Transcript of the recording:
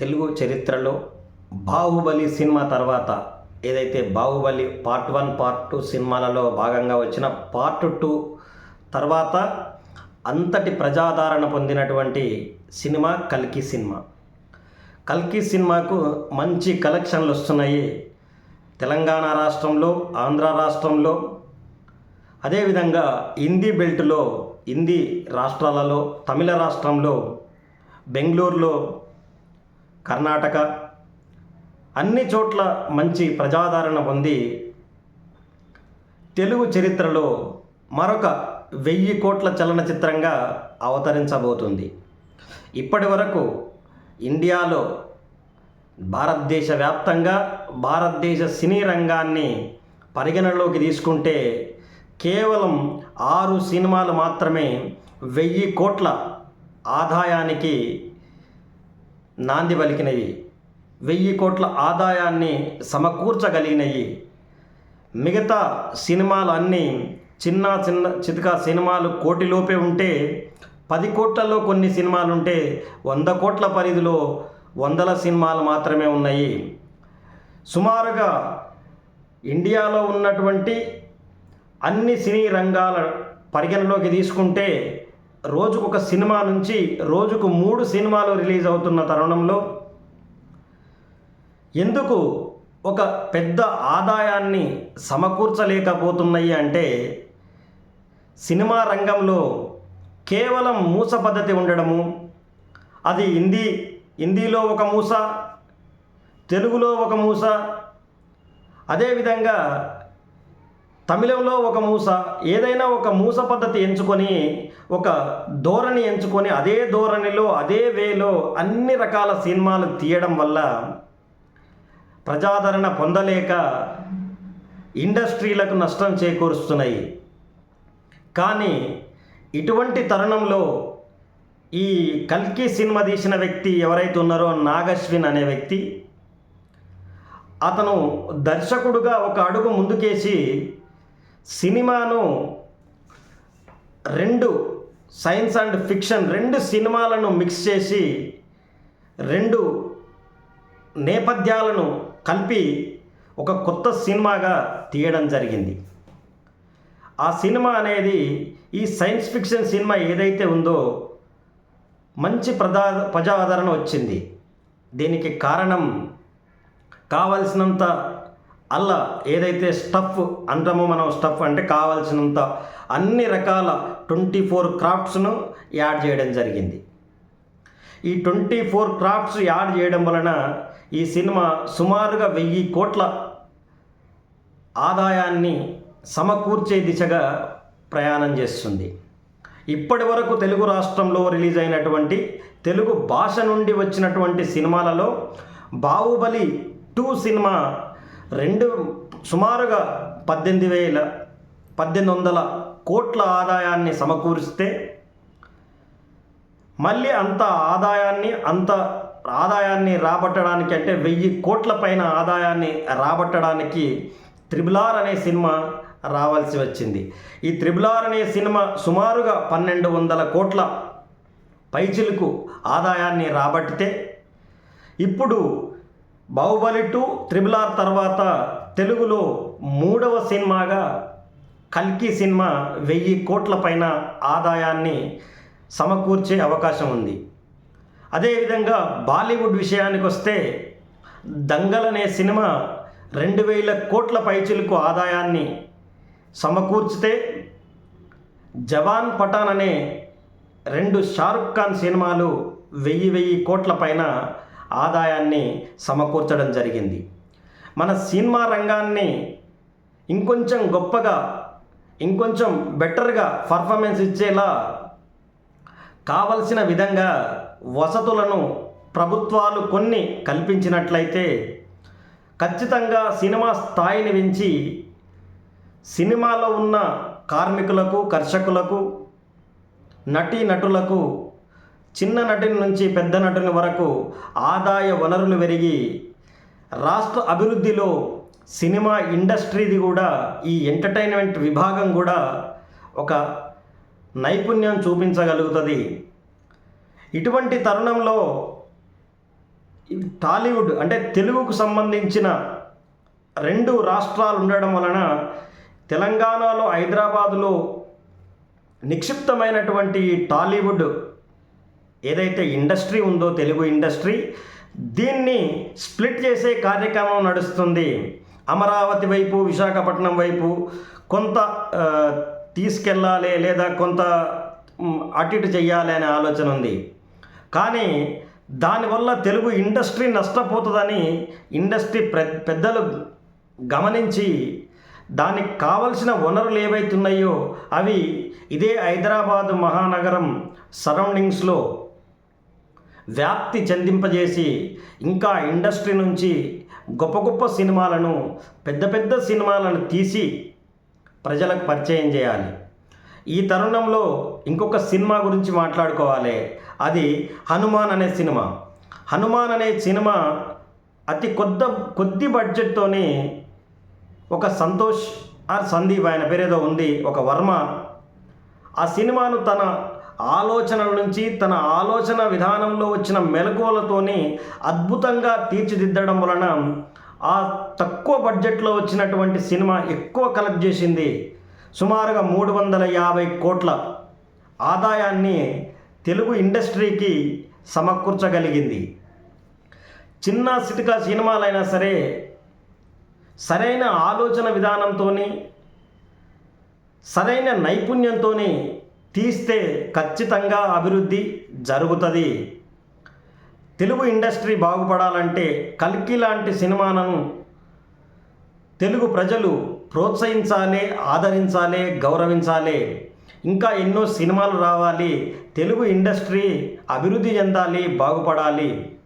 తెలుగు చరిత్రలో బాహుబలి సినిమా తర్వాత ఏదైతే Baahubali part one part two సినిమాలలో భాగంగా వచ్చిన పార్ట్ టూ తర్వాత అంతటి ప్రజాదరణ పొందినటువంటి సినిమా కల్కి సినిమా. కల్కి సినిమాకు మంచి కలెక్షన్లు వస్తున్నాయి. తెలంగాణ రాష్ట్రంలో ఆంధ్ర రాష్ట్రంలో అదేవిధంగా హిందీ బెల్ట్లో హిందీ రాష్ట్రాలలో తమిళ రాష్ట్రంలో బెంగళూరులో కర్ణాటక. అన్ని చోట్ల మంచి ప్రజాదరణ పొంది తెలుగు చరిత్రలో మరొక వెయ్యి కోట్ల చలనచిత్రంగా అవతరించబోతుంది. ఇప్పటి వరకు ఇండియాలో భారతదేశ వ్యాప్తంగా భారతదేశ సినీ రంగాన్ని పరిగణలోకి తీసుకుంటే కేవలం ఆరు సినిమాలు మాత్రమే వెయ్యి కోట్ల ఆదాయానికి నాంది పలికినవి వెయ్యి కోట్ల ఆదాయాన్ని సమకూర్చగలిగినవి మిగతా సినిమాలు అన్నీ చిన్న చిన్న చితక సినిమాలు కోటిలోపే ఉంటే పది కోట్లలో కొన్ని సినిమాలు ఉంటే వంద కోట్ల పరిధిలో వందల సినిమాలు మాత్రమే ఉన్నాయి. సుమారుగా ఇండియాలో ఉన్నటువంటి అన్ని సినీ రంగాల పరిగణలోకి తీసుకుంటే రోజుకు ఒక సినిమా నుంచి రోజుకు మూడు సినిమాలు రిలీజ్ అవుతున్న తరుణంలో ఎందుకు ఒక పెద్ద ఆదాయాన్ని సమకూర్చలేకపోతున్నాయి అంటే సినిమా రంగంలో కేవలం మూస పద్ధతి ఉండడము అది హిందీ హిందీలో ఒక మూస తెలుగులో ఒక మూస అదేవిధంగా తమిళంలో ఒక మూస ఏదైనా ఒక మూస పద్ధతి ఎంచుకొని ఒక ధోరణి ఎంచుకొని అదే ధోరణిలో అదే వేలో అన్ని రకాల సినిమాలు తీయడం వల్ల ప్రజాదరణ పొందలేక ఇండస్ట్రీలకు నష్టం చేకూరుస్తున్నాయి. కానీ ఇటువంటి తరుణంలో ఈ కల్కి సినిమా తీసిన వ్యక్తి ఎవరైతే ఉన్నారో నాగశ్విన్ అనే వ్యక్తి అతను దర్శకుడుగా ఒక అడుగు ముందుకేసి సినిమాను రెండు సైన్స్ అండ్ ఫిక్షన్ రెండు సినిమాలను మిక్స్ చేసి రెండు నేపథ్యాలను కలిపి ఒక కొత్త సినిమాగా తీయడం జరిగింది. ఆ సినిమా అనేది ఈ సైన్స్ ఫిక్షన్ సినిమా ఏదైతే ఉందో మంచి ప్రజా ప్రజాదరణ వచ్చింది. దీనికి కారణం కావలసినంత అలా ఏదైతే స్టఫ్ అంటామో మనం స్టఫ్ అంటే కావాల్సినంత అన్ని రకాల ట్వంటీ ఫోర్ క్రాఫ్ట్స్ను యాడ్ చేయడం జరిగింది. ఈ ట్వంటీ ఫోర్ క్రాఫ్ట్స్ యాడ్ చేయడం వలన ఈ సినిమా సుమారుగా వెయ్యి కోట్ల ఆదాయాన్ని సమకూర్చే దిశగా ప్రయాణం చేస్తుంది. ఇప్పటి వరకు తెలుగు రాష్ట్రంలో రిలీజ్ అయినటువంటి తెలుగు భాష నుండి వచ్చినటువంటి సినిమాలలో బాహుబలి టూ సినిమా రెండు సుమారుగా పద్దెనిమిది వేల పద్దెనిమిది వందల కోట్ల ఆదాయాన్ని సమకూరిస్తే మళ్ళీ అంత ఆదాయాన్ని అంత ఆదాయాన్ని రాబట్టడానికి అంటే వెయ్యి కోట్ల పైన ఆదాయాన్ని రాబట్టడానికి త్రిబులార్ అనే సినిమా రావాల్సి వచ్చింది. ఈ త్రిబులార్ అనే సినిమా సుమారుగా పన్నెండు వందల కోట్ల పైచిలకు ఆదాయాన్ని రాబట్టితే ఇప్పుడు బాహుబలి టూ ఆర్ తర్వాత తెలుగులో మూడవ సినిమాగా కల్కి సినిమా వెయ్యి కోట్ల పైన ఆదాయాన్ని సమకూర్చే అవకాశం ఉంది. అదేవిధంగా బాలీవుడ్ విషయానికి వస్తే దంగల్ అనే సినిమా రెండు వేల కోట్ల పైచిలకు ఆదాయాన్ని సమకూర్చితే జవాన్ పఠాన్ అనే రెండు షారుఖ్ ఖాన్ సినిమాలు వెయ్యి వెయ్యి కోట్ల పైన ఆదాయాన్ని సమకూర్చడం జరిగింది. మన సినిమా రంగాన్ని ఇంకొంచెం గొప్పగా ఇంకొంచెం బెటర్గా పర్ఫార్మెన్స్ ఇచ్చేలా కావలసిన విధంగా వసతులను ప్రభుత్వాలు కొన్ని కల్పించినట్లయితే ఖచ్చితంగా సినిమా స్థాయిని పెంచి సినిమాలో ఉన్న కార్మికులకు కర్షకులకు నటీ నటులకు చిన్న నటుని నుంచి పెద్ద నటుని వరకు ఆదాయ వనరులు పెరిగి రాష్ట్ర అభివృద్ధిలో సినిమా ఇండస్ట్రీది కూడా ఈ ఎంటర్టైన్మెంట్ విభాగం కూడా ఒక నైపుణ్యం చూపించగలుగుతుంది. ఇటువంటి తరుణంలో టాలీవుడ్ అంటే తెలుగుకు సంబంధించిన రెండు రాష్ట్రాలు ఉండడం వలన తెలంగాణలో హైదరాబాదులో నిక్షిప్తమైనటువంటి టాలీవుడ్ ఏదైతే ఇండస్ట్రీ ఉందో తెలుగు ఇండస్ట్రీ దీన్ని స్ప్లిట్ చేసే కార్యక్రమం నడుస్తుంది. అమరావతి వైపు విశాఖపట్నం వైపు కొంత తీసుకెళ్ళాలి లేదా కొంత అటు ఇటు చెయ్యాలి అనే ఆలోచన ఉంది. కానీ దానివల్ల తెలుగు ఇండస్ట్రీ నష్టపోతుందని ఇండస్ట్రీ పెద్దలు గమనించి దానికి కావలసిన వనరులు ఏవైతున్నాయో అవి ఇదే హైదరాబాద్ మహానగరం సరౌండింగ్స్లో వ్యాప్తి చెందింపజేసి ఇంకా ఇండస్ట్రీ నుంచి గొప్ప గొప్ప సినిమాలను పెద్ద పెద్ద సినిమాలను తీసి ప్రజలకు పరిచయం చేయాలి. ఈ తరుణంలో ఇంకొక సినిమా గురించి మాట్లాడుకోవాలి. అది హనుమాన్ అనే సినిమా. హనుమాన్ అనే సినిమా అతి కొద్ద కొద్ది బడ్జెట్తోనే ఒక సంతోష్ ఆర్ సందీప్ ఆయన పేరేదో ఉంది ఒక వర్మ. ఆ సినిమాను తన ఆలోచనల నుంచి తన ఆలోచన విధానంలో వచ్చిన మెలకువలతోని అద్భుతంగా తీర్చిదిద్దడం వలన ఆ తక్కువ బడ్జెట్లో వచ్చినటువంటి సినిమా ఎక్కువ కలెక్ట్ చేసింది. సుమారుగా మూడు వందల యాభై కోట్ల ఆదాయాన్ని తెలుగు ఇండస్ట్రీకి సమకూర్చగలిగింది. చిన్న సిటికా సినిమాలైనా సరే సరైన ఆలోచన విధానంతోని సరైన నైపుణ్యంతో తీస్తే ఖచ్చితంగా అభివృద్ధి జరుగుతుంది. తెలుగు ఇండస్ట్రీ బాగుపడాలంటే కల్కి లాంటి సినిమాలను తెలుగు ప్రజలు ప్రోత్సహించాలి ఆదరించాలి గౌరవించాలి. ఇంకా ఎన్నో సినిమాలు రావాలి. తెలుగు ఇండస్ట్రీ అభివృద్ధి చెందాలి బాగుపడాలి.